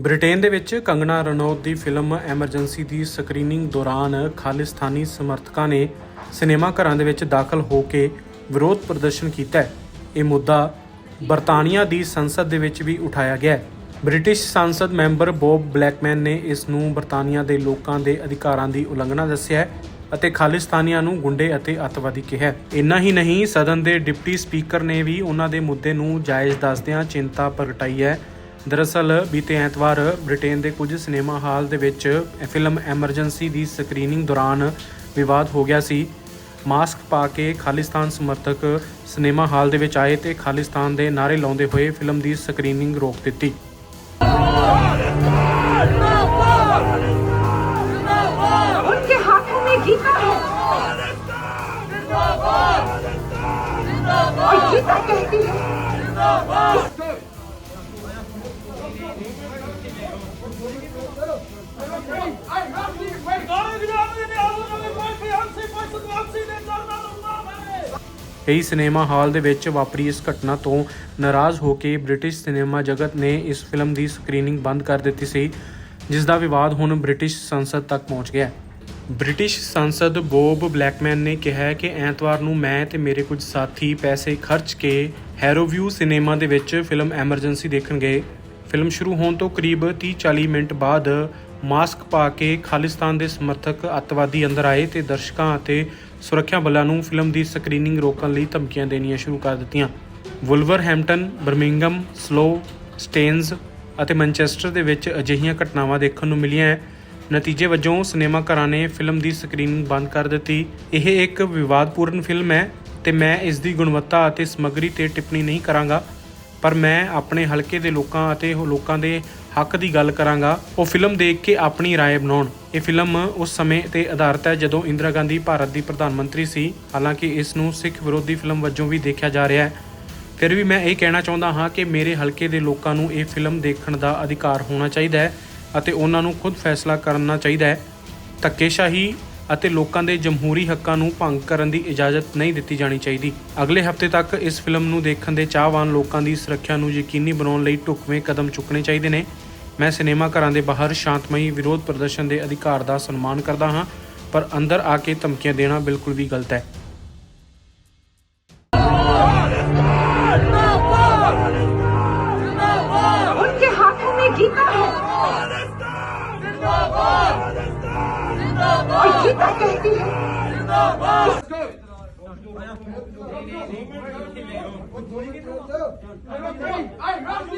Britain ਦੇ ਵਿੱਚ ਕੰਗਣਾ ਰਣੌਤ ਦੀ ਫਿਲਮ ਐਮਰਜੈਂਸੀ ਦੀ ਸਕਰੀਨਿੰਗ ਦੌਰਾਨ ਖਾਲਿਸਤਾਨੀ ਸਮਰਥਕਾਂ ਨੇ ਸਿਨੇਮਾ ਘਰਾਂ ਦੇ ਵਿੱਚ ਦਾਖਲ ਹੋ ਕੇ ਵਿਰੋਧ ਪ੍ਰਦਰਸ਼ਨ ਕੀਤਾ ਹੈ। ਇਹ ਮੁੱਦਾ ਬਰਤਾਨੀਆ ਦੀ ਸੰਸਦ ਦੇ ਵਿੱਚ ਵੀ ਉਠਾਇਆ ਗਿਆ ਹੈ। ਬ੍ਰਿਟਿਸ਼ ਸੰਸਦ ਮੈਂਬਰ ਬੌਬ ਬਲੈਕਮੈਨ ਨੇ ਇਸ ਨੂੰ ਬਰਤਾਨੀਆ ਦੇ ਲੋਕਾਂ ਦੇ ਅਧਿਕਾਰਾਂ ਦੀ ਉਲੰਘਣਾ ਦੱਸਿਆ ਅਤੇ ਖਾਲਿਸਤਾਨੀਆਂ ਨੂੰ ਗੁੰਡੇ ਅਤੇ ਅੱਤਵਾਦੀ ਕਿਹਾ ਇੰਨਾ ਹੀ ਨਹੀਂ, ਸਦਨ ਦੇ ਡਿਪਟੀ ਸਪੀਕਰ ਨੇ ਵੀ ਉਹਨਾਂ ਦੇ ਮੁੱਦੇ ਨੂੰ ਜਾਇਜ਼ ਦੱਸਦਿਆਂ ਚਿੰਤਾ ਪ੍ਰਗਟਾਈ ਹੈ। ਦਰਅਸਲ ਬੀਤੇ ਐਤਵਾਰ ਬ੍ਰਿਟੇਨ ਦੇ ਕੁਝ ਸਿਨੇਮਾ ਹਾਲ ਦੇ ਵਿੱਚ ਇਹ ਫਿਲਮ ਐਮਰਜੈਂਸੀ ਦੀ ਸਕਰੀਨਿੰਗ ਦੌਰਾਨ ਵਿਵਾਦ ਹੋ ਗਿਆ ਸੀ ਮਾਸਕ ਪਾ ਕੇ ਖਾਲਿਸਤਾਨ ਸਮਰਥਕ ਸਿਨੇਮਾ ਹਾਲ ਦੇ ਵਿੱਚ ਆਏ ਤੇ ਖਾਲਿਸਤਾਨ ਦੇ ਨਾਅਰੇ ਲਾਉਂਦੇ ਹੋਏ ਫਿਲਮ ਦੀ ਸਕਰੀਨਿੰਗ ਰੋਕ ਦਿੱਤੀ उनके ਕਈ ਸਿਨੇਮਾ ਹਾਲ ਦੇ ਵਿੱਚ ਵਾਪਰੀ ਇਸ ਘਟਨਾ ਤੋਂ ਨਾਰਾਜ਼ ਹੋ ਕੇ ਬ੍ਰਿਟਿਸ਼ ਸਿਨੇਮਾ ਜਗਤ ਨੇ ਇਸ ਫਿਲਮ ਦੀ ਸਕਰੀਨਿੰਗ ਬੰਦ ਕਰ ਦਿੱਤੀ ਸੀ, ਜਿਸ ਦਾ ਵਿਵਾਦ ਹੁਣ ਬ੍ਰਿਟਿਸ਼ ਸੰਸਦ ਤੱਕ ਪਹੁੰਚ ਗਿਆ ਹੈ। ਬ੍ਰਿਟਿਸ਼ ਸੰਸਦ ਬੋਬ ਬਲੈਕਮੈਨ ਨੇ ਕਿਹਾ ਕਿ ਐਤਵਾਰ ਨੂੰ ਮੈਂ ਤੇ ਮੇਰੇ ਕੁਝ ਸਾਥੀ ਪੈਸੇ ਖਰਚ ਕੇ ਹੈਰੋਵਿਊ ਸਿਨੇਮਾ ਦੇ ਵਿੱਚ ਫਿਲਮ ਐਮਰਜੈਂਸੀ ਦੇਖਣ ਗਏ। ਫਿਲਮ ਸ਼ੁਰੂ ਹੋਣ ਤੋਂ ਕਰੀਬ 30-40 ਮਿੰਟ ਬਾਅਦ ਮਾਸਕ ਪਾ ਕੇ ਖਾਲਿਸਤਾਨ ਦੇ ਸਮਰਥਕ ਅੱਤਵਾਦੀ ਅੰਦਰ ਆਏ ਤੇ ਦਰਸ਼ਕਾਂ ਅਤੇ ਸੁਰੱਖਿਆ ਬਲਾਂ ਨੂੰ ਫਿਲਮ ਦੀ ਸਕਰੀਨਿੰਗ ਰੋਕਣ ਲਈ ਧਮਕੀਆਂ ਦੇਣੀਆਂ ਸ਼ੁਰੂ ਕਰ ਦਿੱਤੀਆਂ। ਵੁਲਵਰਹੈਂਪਟਨ ਬਰਮਿੰਗਮ ਸਲੋ, ਸਟੇਨਜ਼ ਅਤੇ ਮੈਨਚੈਸਟਰ ਦੇ ਵਿੱਚ ਅਜਿਹੀਆਂ ਘਟਨਾਵਾਂ ਦੇਖਣ ਨੂੰ ਮਿਲੀਆਂ ਹੈ ਨਤੀਜੇ ਵਜੋਂ ਸਿਨੇਮਾ ਘਰਾਂ ਨੇ ਫਿਲਮ ਦੀ ਸਕਰੀਨਿੰਗ ਬੰਦ ਕਰ ਦਿੱਤੀ। ਇਹ ਇੱਕ ਵਿਵਾਦਪੂਰਨ ਫਿਲਮ ਹੈ ਤੇ ਮੈਂ ਇਸ ਦੀ ਗੁਣਵੱਤਾ ਅਤੇ ਸਮੱਗਰੀ ਤੇ ਟਿੱਪਣੀ ਨਹੀਂ ਕਰਾਂਗਾ। ਪਰ ਮੈਂ ਆਪਣੇ ਹਲਕੇ ਦੇ ਲੋਕਾਂ ਅਤੇ ਲੋਕਾਂ ਦੇ ਹੱਕ ਦੀ ਗੱਲ ਕਰਾਂਗਾ ਉਹ ਫਿਲਮ ਦੇਖ ਕੇ ਆਪਣੀ رائے ਬਣਾਉਣ ਇਹ ਫਿਲਮ ਉਸ ਸਮੇਂ ਤੇ ਆਧਾਰਿਤ ਹੈ ਜਦੋਂ ਇੰਦਰਾ ਗਾਂਧੀ ਭਾਰਤ ਦੀ ਪ੍ਰਧਾਨ ਮੰਤਰੀ ਸੀ ਹਾਲਾਂਕਿ ਇਸ ਨੂੰ ਸਿੱਖ ਵਿਰੋਧੀ ਫਿਲਮ ਵਜੋਂ ਵੀ ਦੇਖਿਆ ਜਾ ਰਿਹਾ ਹੈ ਫਿਰ ਵੀ ਮੈਂ ਇਹ ਕਹਿਣਾ ਚਾਹੁੰਦਾ ਹਾਂ ਕਿ ਮੇਰੇ ਹਲਕੇ ਦੇ ਲੋਕਾਂ ਨੂੰ ਇਹ ਫਿਲਮ ਦੇਖਣ ਦਾ ਅਧਿਕਾਰ ਹੋਣਾ ਚਾਹੀਦਾ ਹੈ ਅਤੇ ਉਹਨਾਂ ਨੂੰ ਖੁਦ ਫੈਸਲਾ ਕਰਨਾ ਚਾਹੀਦਾ ਹੈ ਧੱਕੇਸ਼ਾਹੀ ਅਤੇ ਲੋਕਾਂ ਦੇ ਜਮਹੂਰੀ ਹੱਕਾਂ ਨੂੰ ਭੰਗ ਕਰਨ ਦੀ ਇਜਾਜ਼ਤ ਨਹੀਂ ਦਿੱਤੀ ਜਾਣੀ ਚਾਹੀਦੀ। ਅਗਲੇ ਹਫ਼ਤੇ ਤੱਕ ਇਸ ਫਿਲਮ ਨੂੰ ਦੇਖਣ ਦੇ ਚਾਹਵਾਨ ਲੋਕਾਂ ਦੀ ਸੁਰੱਖਿਆ ਨੂੰ ਯਕੀਨੀ ਬਣਾਉਣ ਲਈ ਢੁਕਵੇਂ ਕਦਮ ਚੁੱਕਣੇ ਚਾਹੀਦੇ ਨੇ। ਮੈਂ ਸਿਨੇਮਾ ਘਰਾਂ ਦੇ ਬਾਹਰ ਸ਼ਾਂਤਮਈ ਵਿਰੋਧ ਪ੍ਰਦਰਸ਼ਨ ਦੇ ਅਧਿਕਾਰ ਦਾ ਸਨਮਾਨ ਕਰਦਾ ਹਾਂ, ਪਰ ਅੰਦਰ ਆ ਕੇ ਧਮਕੀਆਂ ਦੇਣਾ ਬਿਲਕੁਲ ਵੀ ਗਲਤ ਹੈ। ਉਹ ਦੋਈ ਕਿੱਥੇ ਆਏ ਆਏ।